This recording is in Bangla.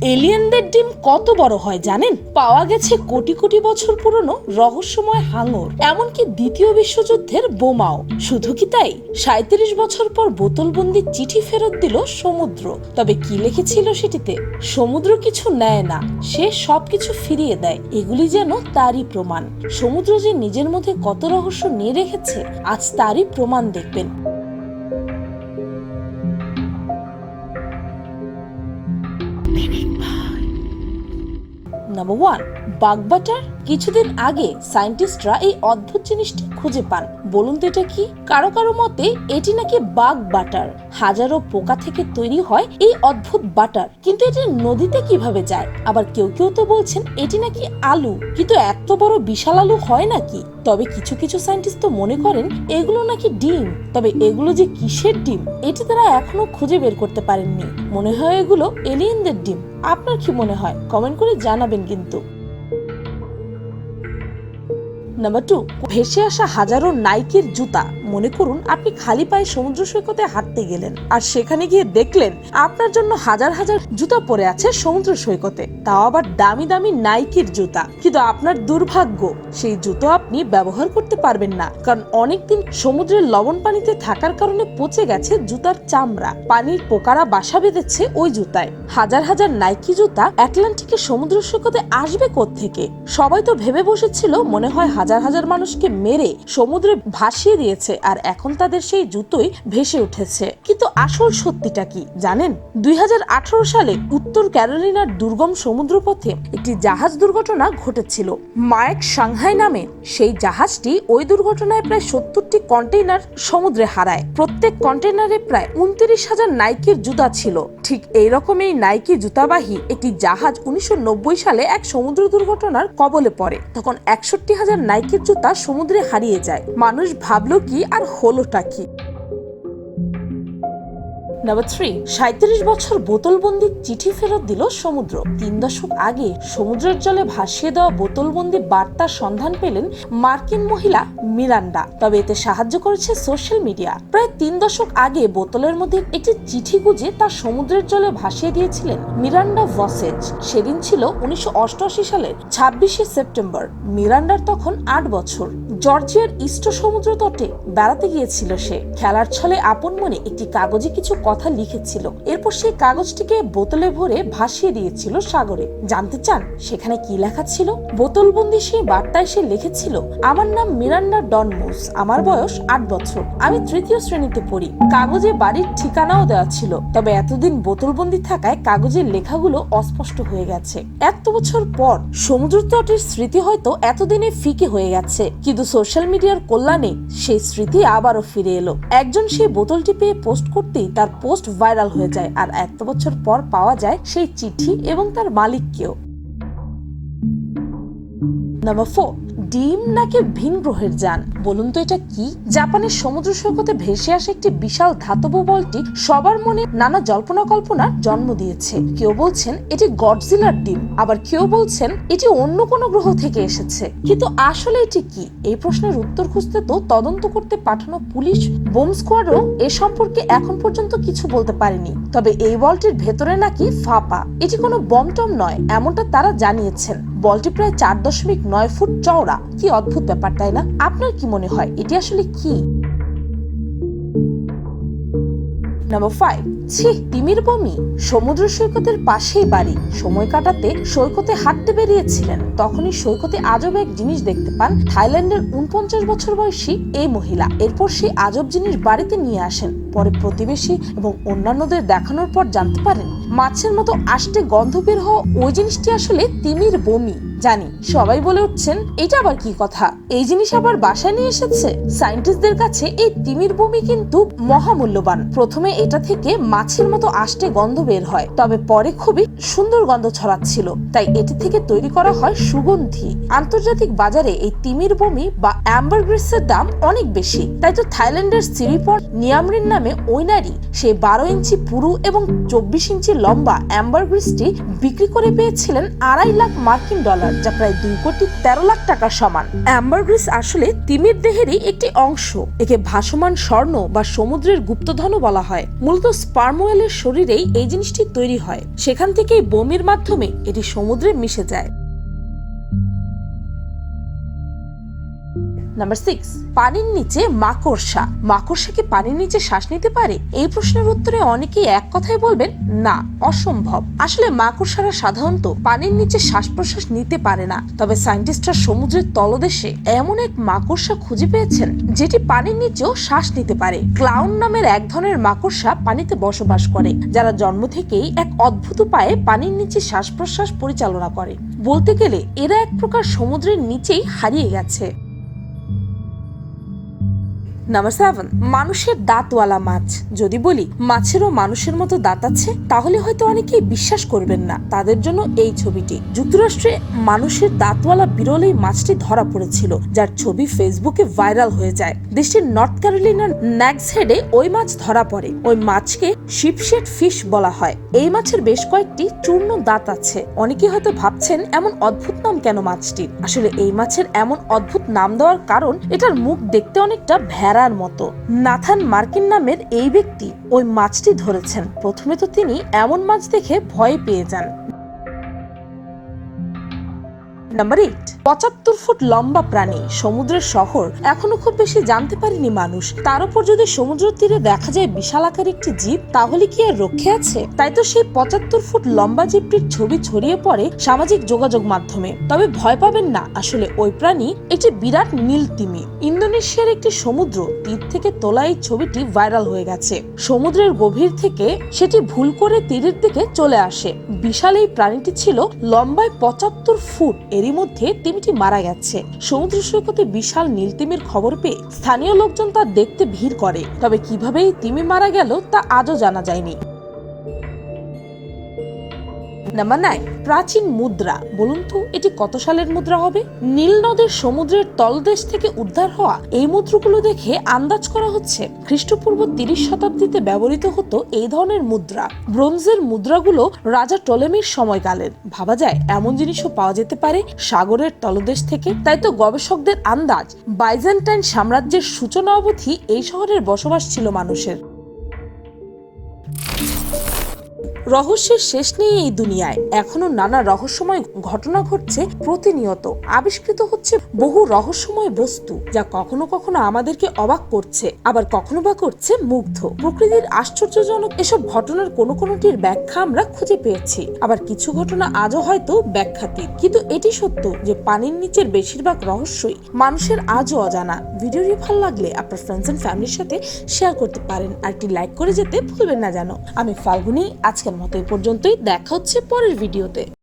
এলিয়েনদের ডিম কত বড় হয় জানেন? পাওয়া গেছে কোটি কোটি বছর পুরনো রহস্যময় হাঙর, এমনকি দ্বিতীয় বিশ্বযুদ্ধের বোমাও। শুধু কি তাই? সাঁত্রিশ বছর পর বোতলবন্দি চিঠি ফেরত দিল সমুদ্র। তবে কি লিখেছিল সেটিতে? সমুদ্র কিছু নেয় না, সে সবকিছু ফিরিয়ে দেয়। এগুলি যেন তারই প্রমাণ। সমুদ্র যে নিজের মধ্যে কত রহস্য নিয়ে রেখেছে, আজ তারই প্রমাণ দেখবেন। নাম্বার ওয়ান বাগবাটার কিছুদিন আগে সায়েন্টিস্টরা এই অদ্ভুত জিনিসটি খুঁজে পান। বলুন তো এটা কি? কারও কারও মতে, এটি নাকি বাগ বাটার হাজারো পোকা থেকে তৈরি হয় এই অদ্ভুত বাটার। কিন্তু এটি নদীতে কীভাবে যায়? আবার কেউ কেউ তো বলছেন, এটি নাকি আলু। কিন্তু এত বড় বিশাল আলু হয় নাকি? তবে কিছু কিছু সায়েন্টিস্ট তো মনে করেন এগুলো নাকি ডিম। তবে এগুলো যে কিসের ডিম, এটি তারা এখনও খুঁজে বের করতে পারেননি। মনে হয় এগুলো এলিয়েনদের ডিম। আপনার কি মনে হয়? কমেন্ট করে জানাবেন কিন্তু। নাম্বার টু ভেসে আসা হাজারো নাইকের জুতা। মনে করুন, আপনি খালি পায়ে সমুদ্র সৈকতে হাঁটতে গেলেন আর সেখানে গিয়ে দেখলেন আপনার জন্য হাজার হাজার জুতা পরে আছে সমুদ্র সৈকতে। তাও আবার দামি দামি নাইকির জুতা। কিন্তু আপনার দুর্ভাগ্য, সেই জুতো আপনি ব্যবহার করতে পারবেন না। কারণ অনেকদিন সমুদ্রের লবণ পানিতে থাকার কারণে পচে গেছে জুতার চামড়া। পানির পোকারা বাসা বেঁধেছে ওই জুতায়। হাজার হাজার নাইকি জুতা আটলান্টিকের সমুদ্র সৈকতে আসবে থেকে সবাই তো ভেবে বসেছিল, মনে হয় হাজার হাজার মানুষকে মেরে সমুদ্রে ভাসিয়ে দিয়েছে। আর এখন তাদের সেই জুতোই ভেসে উঠেছে। কিন্তু আসল সত্যিটা কি জানেন? দুই সালে উত্তর ক্যারোলিনার দুর্গম সমুদ্রপথে একটি জাহাজ দুর্ঘটনা ঘটেছিল। মায়েক সাংহাই নামে সেই জাহাজটি ওই দুর্ঘটনায় প্রায় সত্তরটি কন্টেইনার সমুদ্রে হারায়। প্রত্যেক কন্টেইনারে প্রায় উনত্রিশ হাজার নাইকের জুতা ছিল। ঠিক এইরকমই নাইকি জুতাবাহী একটি জাহাজ উনিশশো নব্বই সালে এক সমুদ্র দুর্ঘটনার কবলে পড়ে। তখন একষট্টি হাজার নাইকের জুতা সমুদ্রে হারিয়ে যায়। মানুষ ভাবলো কি আর হলোটা কি? নাম্বার থ্রি সাঁত্রিশ বছর বোতলবন্দি চিঠি ফেরত দিল সমুদ্র। তিন দশক আগে সমুদ্রের জলে ভাসিয়ে দেওয়া বোতলবন্দি বার্তার সন্ধান পেলেন মার্কিন মহিলা মিরান্ডা। তবে এতে সাহায্য করেছে সোশ্যাল মিডিয়া। প্রায় তিন দশক আগে বোতলের মধ্যে একটি চিঠি গুজে তা সমুদ্রের জলে ভাসিয়ে দিয়েছিলেন মিরান্ডা ভসেজ। সেদিন ছিল উনিশশো অষ্টআশি সালের ছাব্বিশে সেপ্টেম্বর। মিরান্ডার তখন আট বছর। জর্জিয়ার ইষ্ট সমুদ্র তটে বেড়াতে গিয়েছিল সে। খেলার ছলে আপন মনে একটি কাগজে কিছু কথা লিখেছিল। এরপর সেই কাগজটিকে বোতলে ভরে ভাসিয়ে দিয়েছিল সাগরে। জানতে চান, সেখানে কি লেখা ছিল? বোতলবন্দি সেই বার্তায় সে লিখেছিল, আমার নাম মিরান্ডা ডনমুস, আমার বয়স আট বছর, আমি তৃতীয় শ্রেণীতে পড়ি। কাগজে বাড়ির ঠিকানাও দেওয়া ছিল, তবে এতদিন বোতলবন্দি থাকায় কাগজের লেখাগুলো অস্পষ্ট হয়ে গেছে। এত বছর পর সমুদ্র তটের স্মৃতি হয়তো এতদিনে ফিকে হয়ে গেছে, কিন্তু সোশ্যাল মিডিয়ার কল্যাণে সেই স্মৃতি আবারও ফিরে এলো। একজন সেই বোতলটি পেয়ে পোস্ট করতেই তার পোস্ট ভাইরাল হয়ে যায় আর এত বছর পর পাওয়া যায় সেই চিঠি এবং তার মালিককেও। নাম্বার ফোর ডিম নাকি ভিন গ্রহের যান? বলুন তো এটা কি? জাপানের সমুদ্র সৈকতে ভেসে আসা একটি বিশাল ধাতব বলটি সবার মনে নানা জল্পনা কল্পনার জন্ম দিয়েছে। কেউ বলছেন এটি গডজিলার ডিম, আবার কেউ বলছেন এটি অন্য কোনো গ্রহ থেকে এসেছে। কিন্তু আসলে এটি কি? এই প্রশ্নের উত্তর খুঁজতে তো তদন্ত করতে পাঠানো পুলিশ, বোম স্কোয়াডও এ সম্পর্কে এখন পর্যন্ত কিছু বলতে পারেনি। তবে এই বলটির ভেতরে নাকি ফাঁপা? এটি কোনো বম টম নয়, এমনটা তারা জানিয়েছেন। বলটি প্রায় চার দশমিক নয় ফুট চওড়া। কি অদ্ভুত ব্যাপার, তাই না? আপনার কি মনে হয়, এটি আসলে কি? নাম্বার ফাইভ ছি, তিমির বমি। সমুদ্র সৈকতের পাশেই বাড়ি। সময় কাটাতে সৈকতে হাঁটতে বেরিয়েছিলেন। তখনই সৈকতে আজব এক জিনিস দেখতে পান। থাইল্যান্ডের উনপঞ্চাশ বছর বয়সী এই মহিলা। এরপর সেই আজব জিনিস বাড়িতে নিয়ে আসেন। পরে প্রতিবেশী এবং অন্যান্যদের দেখানোর পর জানতে পারেন মাছের মতো আষ্টে গন্ধ বের হওয়া ওই জিনিসটি আসলে তিমির বমি। জানি, সবাই বলে উঠছেন, এটা আবার কি কথা? এই জিনিস আবার বাসায় নিয়ে এসেছে? সায়েন্টিস্টদের কাছে এই তিমির বমি কিন্তু মহামূল্যবান। প্রথমে এটা থেকে মাছের মতো আষ্টে গন্ধ বের হয়, তবে পরে খুবই সুন্দর গন্ধ ছড়াচ্ছিল। তাই এটি থেকে তৈরি করা হয় সুগন্ধি। আন্তর্জাতিক বাজারে এই তিমির বমি বা অ্যাম্বার গ্রিসের দাম অনেক বেশি। তাই তো থাইল্যান্ডের সিরিপন নিয়ামরিন নামে ওই নারী সেই বারো ইঞ্চি পুরু এবং চব্বিশ ইঞ্চি লম্বা অ্যাম্বার বিক্রি করে পেয়েছিলেন আড়াই লাখ মার্কিন ডলার, যা প্রায় দুই কোটি তেরো লাখ টাকার সমান। অ্যাম্বার গ্রিস আসলে তিমির দেহেরই একটি অংশ। একে ভাসমান স্বর্ণ বা সমুদ্রের গুপ্তধনও বলা হয়। মূলত স্পার্মোয়েলের শরীরেই এই জিনিসটি তৈরি হয়। সেখান থেকেই বমির মাধ্যমে এটি সমুদ্রে মিশে যায়। নাম্বার সিক্স পানির নিচে মাকড়সা। মাকড়সা কি পানির নিচে শ্বাস নিতে পারে? এই প্রশ্নের উত্তরে অনেকেই এক কথায় বলবেন, না, অসম্ভব। আসলে মাকড়সারা সাধারণত পানির নিচে শ্বাস প্রশ্বাস নিতে পারে না। তবে সায়েন্টিস্টরা সমুদ্রের তলদেশে এমন এক মাকড়সা খুঁজে পেয়েছেন, যেটি পানির নিচেও শ্বাস নিতে পারে। ক্লাউন নামের এক ধরনের মাকড়সা পানিতে বসবাস করে, যারা জন্ম থেকেই এক অদ্ভুত উপায়ে পানির নিচে শ্বাস প্রশ্বাস পরিচালনা করে। বলতে গেলে, এরা এক প্রকার সমুদ্রের নিচেই হারিয়ে গেছে। নাম্বার সেভেন মানুষের দাঁতওয়ালা মাছ। যদি বলি, মাছেরও মানুষের মতো দাঁত আছে, তাহলে হয়তো অনেকেই বিশ্বাস করবেন না। তাদের জন্য এই ছবিটি। যুক্তরাষ্ট্রে মানুষের দাঁতওয়ালা বিরল এই মাছটি ধরা পড়েছিল, যার ছবি ফেসবুকে ভাইরাল হয়ে যায়। দেশটির নর্থ ক্যারোলিনার ন্যাক্স হেডে ওই মাছ ধরা পড়ে। ওই মাছকে শিপশেড ফিশ বলা হয়। এই মাছের বেশ কয়েকটি চূর্ণ দাঁত আছে। অনেকে হয়তো ভাবছেন, এমন অদ্ভুত নাম কেন মাছটির? আসলে এই মাছের এমন অদ্ভুত নাম দেওয়ার কারণ, এটার মুখ দেখতে অনেকটা ভেড়ার মতো। নাথান মার্কিন নামের এই ব্যক্তি ওই মাছটি ধরেছেন। প্রথমে তো তিনি এমন মাছ দেখে ভয় পেয়ে যান। নাম্বার এইট পঁচাত্তর ফুট লম্বা প্রাণী, সমুদ্রের শহর, এখনও খুব বেশি জানতে পারেনি মানুষ। তার উপর যদি সমুদ্র তীরে দেখা যায় বিশাল আকার একটি জীব, তাহলে কি আর রক্ষে আছে? তাই তো সেই পঁচাত্তর ফুট লম্বা জীবটির ছবি ছড়িয়ে পড়ে সামাজিক যোগাযোগ মাধ্যমে। তবে ভয় পাবেন না, আসলে ওই প্রাণী একটি বিরাট নীল তিমি। ইন্দোনেশিয়ার একটি সমুদ্র, তীর থেকে তোলা এই ছবিটি ভাইরাল হয়ে গেছে। সমুদ্রের গভীর থেকে সেটি ভুল করে তীরের দিকে চলে আসে। বিশাল এই প্রাণীটি ছিল লম্বায় পঁচাত্তর ফুট এরই মধ্যে তিমিটি মারা গেছে। সমুদ্র সৈকতে বিশাল নীলতিমির খবর পেয়ে স্থানীয় লোকজন তা দেখতে ভিড় করে। তবে কীভাবে এই তিমি মারা গেল তা আজও জানা যায়নি। নাম্বার নাইন প্রাচীন মুদ্রা, বলুন তো এটি কত সালের মুদ্রা হবে? নীল নদের সমুদ্রের তলদেশ থেকে উদ্ধার হওয়া এই মুদ্রাগুলো দেখে আন্দাজ করা হচ্ছে খ্রিস্টপূর্ব তিরিশ শতাব্দীতে ব্যবহৃত হতো এই ধরনের মুদ্রা। ব্রোঞ্জের মুদ্রাগুলো রাজা টলেমির সময়কালের। ভাবা যায়, এমন জিনিসও পাওয়া যেতে পারে সাগরের তলদেশ থেকে। তাই তো গবেষকদের আন্দাজ, বাইজেন্টাইন সাম্রাজ্যের সূচনা অবধি এই শহরের বসবাস ছিল মানুষের। রহস্যের শেষ নেই এই দুনিয়ায়। এখনও নানা রহস্যময় ঘটনা ঘটছে, প্রতিনিয়ত। আবিষ্কৃত হচ্ছে বহু রহস্যময় বস্তু, যা কখনো কখনো আমাদেরকে অবাক করছে, আবার কখনো বা করছে মুগ্ধ। প্রকৃতির আশ্চর্যজনক এসব ঘটনার কোনো কোনোটির ব্যাখ্যা আমরা খুঁজে পেয়েছি। আবার কিছু ঘটনা আজও হয়তো ব্যাখ্যাতীত। কিন্তু এটি সত্য যে পানির নিচের বেশিরভাগ রহস্যই মানুষের আজও অজানা। ভিডিওটি ভালো লাগলে আপনার ফ্রেন্ডস এন্ড ফ্যামিলির সাথে শেয়ার করতে পারেন। আর একটি লাইক করে যেতে ভুলবেন না জানো আমি ফাল্গুনি, আজকের মতো এই পর্যন্তই। দেখা হচ্ছে পরের ভিডিওতে।